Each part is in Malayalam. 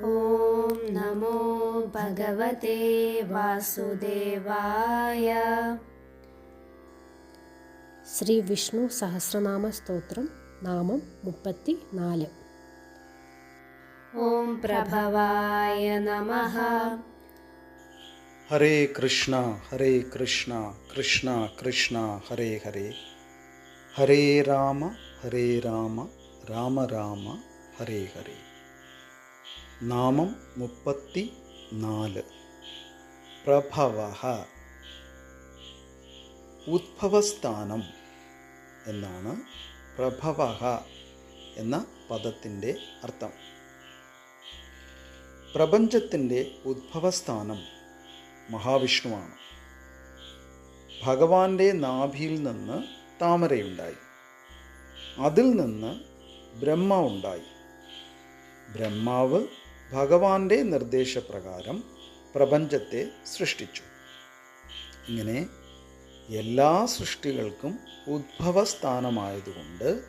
ॐ नमो भगवते वासुदेवाय। श्रीविष्णुसहस्रनामस्तोत्रं नाम ॐ प्रभवाय नमः। हरे कृष्ण हरे कृष्ण कृष्ण कृष्ण हरे हरे। हरे राम हरे राम राम राम हरे हरे। നാമം മുപ്പത്തി നാല്. പ്രഭവ. ഉദ്ഭവസ്ഥാനം എന്നാണ് പ്രഭവ എന്ന പദത്തിന്റെ അർത്ഥം. പ്രപഞ്ചത്തിന്റെ ഉദ്ഭവസ്ഥാനം മഹാവിഷ്ണുവാണ്. ഭഗവാന്റെ നാഭിയിൽ നിന്ന് താമരയുണ്ടായി. അതിൽ നിന്ന് ബ്രഹ്മ ഉണ്ടായി. ബ്രഹ്മാവ് ഭഗവാന്റെ നിർദ്ദേശപ്രകാരം പ്രപഞ്ചത്തെ സൃഷ്ടിച്ചു. ഇങ്ങനെ എല്ലാ സൃഷ്ടികൾക്കും ഉദ്ഭവസ്ഥാനമായതുകൊണ്ട്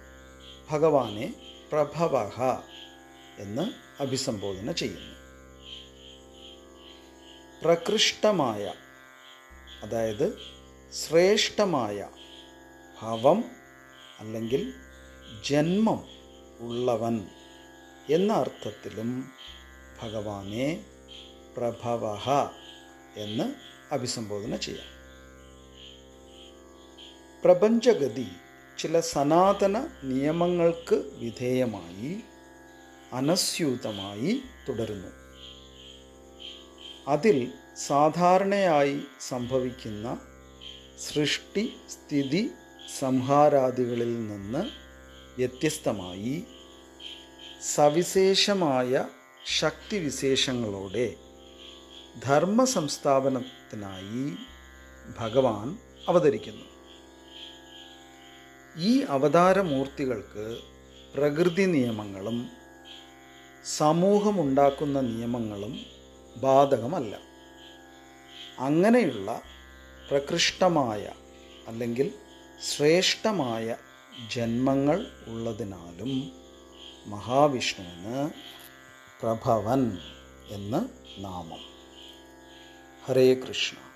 ഭഗവാനെ പ്രഭവ എന്ന് അഭിസംബോധന ചെയ്യുന്നു. പ്രകൃഷ്ടമായ അതായത് ശ്രേഷ്ഠമായ ഭവം അല്ലെങ്കിൽ ജന്മം ഉള്ളവൻ എന്ന അർത്ഥത്തിലും ഭഗവാനെ പ്രഭവ എന്ന് അഭിസംബോധന ചെയ്യാം. പ്രപഞ്ചഗതി ചില സനാതന നിയമങ്ങൾക്ക് വിധേയമായി അനസ്യൂതമായി തുടരുന്നു. അതിൽ സാധാരണയായി സംഭവിക്കുന്ന സൃഷ്ടി സ്ഥിതി സംഹാരാദികളിൽ നിന്ന് വ്യത്യസ്തമായി സവിശേഷമായ ശക്തിവിശേഷങ്ങളോടെ ധർമ്മ സംസ്ഥാപനത്തിനായി ഭഗവാൻ അവതരിക്കുന്നു. ഈ അവതാരമൂർത്തികൾക്ക് പ്രകൃതി നിയമങ്ങളും സമൂഹമുണ്ടാക്കുന്ന നിയമങ്ങളും ബാധകമല്ല. അങ്ങനെയുള്ള പ്രകൃഷ്ടമായ അല്ലെങ്കിൽ ശ്രേഷ്ഠമായ ജന്മങ്ങൾ ഉള്ളതിനാലും മഹാവിഷ്ണുവിന് പ്രഭവൻ എന്ന് നാമം. ഹരേ കൃഷ്ണ.